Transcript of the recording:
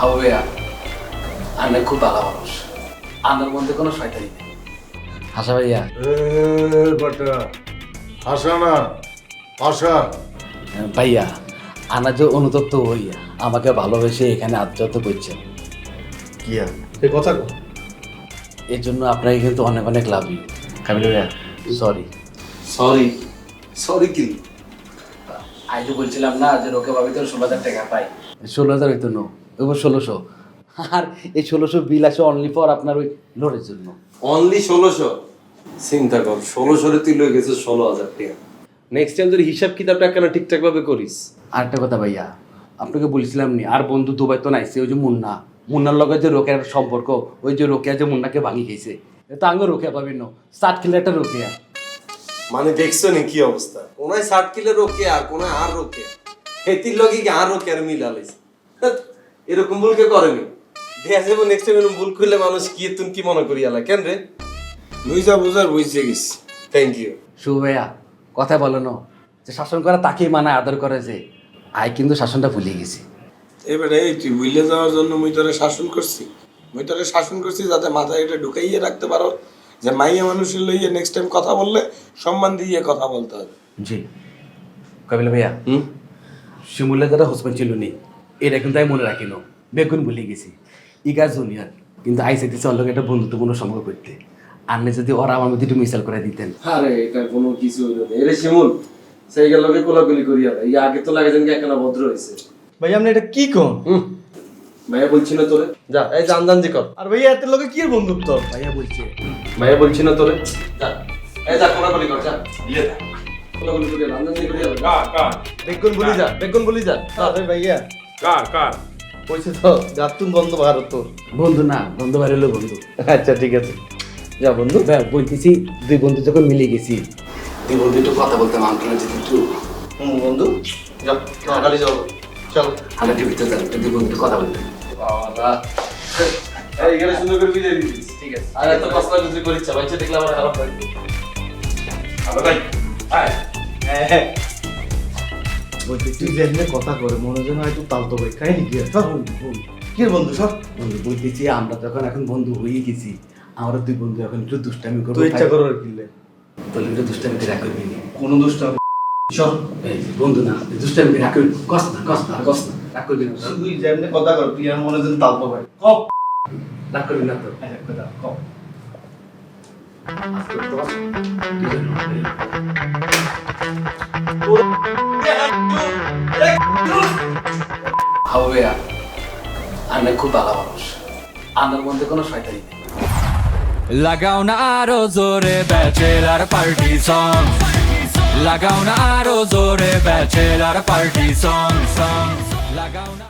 How ভাইয়া আন্না খুব ভালো মানুষ। আন্নার মধ্যে কোনো শয়তানি নেই। হাসা ভাইয়া। বেটা আসা না আসা ভাইয়া আনা যে অনুতপ্ত হইয়া আমাকে ভালোবেসে এখানে আত্মহত করছেন কি আর? এই কথা এর জন্য আপনাকে কিন্তু অনেক অনেক লাভ। কাবিল ভাইয়া। সরি সরি সরি কি? আই তো বলছিলাম না যে রোকে ভাবি তো ষোলো হাজার টাকা পাই ষোলো হাজার হইতো নো। এবার ষোলোশো। আর এই ষোলোশো বিল আছে অনলি ফর আপনার ওই লোনের জন্য। অনলি ষোলোশো? চিন্তা কর ষোলোশোরে তুই লয়ে গেছিস ষোলো হাজার টাকা। নেক্সট টাইম তোর হিসাব কিতাবটা কেন ঠিকঠাক ভাবে করিস? আরেকটা কথা ভাইয়া আপনাকে বলছিলাম নি আর বন্ধু দুবাই তো নাইছে ওই যে মুন্না। মুন্নার লগে যে রোকের সম্পর্ক ওই যে রোকেয়া যে মুন্নাকে ভাঙি খেয়েছে এটা আঙ্গ রোকেয়া পাবি না সাত কিলো একটা রোকেয়া। মানে দেখছ নি কি অবস্থা? কোনায় ষাট কিলো রোকে আর কোনায় আর রোকে হেতির লগে কি আর রোকে আর মিলা লাইছে এরকম ভুল কে করেনি? দেখা যাব নেক্সট টাইম এরকম ভুল করলে মানুষ কি তুমি কি মনে করি আলা কেন রে? বুঝা বুঝার বুঝতে গেছি থ্যাংক ইউ শুভ ভাইয়া কথা বলো না। যে শাসন করা তাকেই মানায় আদর করে যে আয় কিন্তু শাসনটা ভুলে গেছি। এবারে এই তুই বুঝলে যাওয়ার জন্য মুই তোরে শাসন করছি। মুই তোরে শাসন করছি যাতে মাথায় এটা ঢুকাইয়ে রাখতে পারো। যে মাইয়া মানুষের লইয়ে নেক্সট টাইম কথা বললে সম্মান দিয়ে কথা বলতে হবে। জি। কবিল ভাইয়া হুম? শিমুল্লা যারা হোসমান ছিল নি। এটা কিন্তু আমি মনে রাখি না। বেগুন ভুলে গেছি। ইগা জুনিয়র কিন্তু আই চাইতেছে অল্প একটা বন্ধুত্বপূর্ণ সম্পর্ক করতে। আপনি যদি ওরা আমার মধ্যে একটু মিসাল করে দিতেন। আরে এটা কোনো কিছু হইল না। এরে শিমুল সেই কোলাকুলি করি আলা এই আগে তো লাগে যেন কি একখানা ভদ্র হয়েছে ভাই আপনি এটা কি কোন? বলছি না তোরে। যা এই জান জান জি কর। আর ভাইয়া এত লোকে কি বন্ধুত্ব? ভাইয়া বলছে। ভাইয়া বলছি না তোরে। যা এই যা কোলাকুলি কর যা। দিয়ে দে কোলাকুলি করি জান জান জি করি আলা কার কার বেগুন বলি যা বেগুন বলি যা। আরে ভাইয়া। কার কার? কইছে তো গাতুন বন্ধ ভারত তোর। বন্ধু না বন্ধু বাইরে হলো বন্ধু। আচ্ছা ঠিক আছে। যা বন্ধু। ভাই বলতেছি দুই বন্ধু যখন মিলে গেছি। দুই বন্ধু একটু কথা বলতাম আঙ্কেল যদি একটু। হুম বন্ধু। যা কালি যাও। চলো। আগে টিভিতে যান একটু দুই বন্ধু কথা বলতেন বাবা। এই গেলে সুন্দর করে বিদায় দিস ঠিক আছে। আর এত কষ্ট যদি করিস বাচ্চা দেখলে আমার খারাপ লাগবে। হ্যালো ভাই। আয়। হ্যাঁ। বলছি তুই যে এমনি কথা করে মনে যেন হয়তো তালতো ভাই খাই নাকি কি বন্ধু সব? বন্ধু বলতেছি আমরা যখন এখন বন্ধু হয়ে গেছি আমরা দুই বন্ধু এখন একটু দুষ্টামি করব ইচ্ছা করো আর কিনলে তাহলে একটু দুষ্টামিতে রাগ করবি না। কোনো দুষ্ট সব বন্ধু না দুষ্টামিতে রাগ করবি কস না কস না কস না রাগ করবি না তুই যে কথা কর তুই আমার মনে যেন তালতো ভাই কপ রাগ করবি না তো কথা কম আজকে দশ ভাইয়া আন্না খুব ভালো মানুষ। আন্নার মধ্যে কোনো শয়তানি নেই। লাগাও না আরও জোরে ব্যাচেলার পার্টি সং লাগাও না আরও জোরে ব্যাচেলার পার্টি সং সং লাগাও না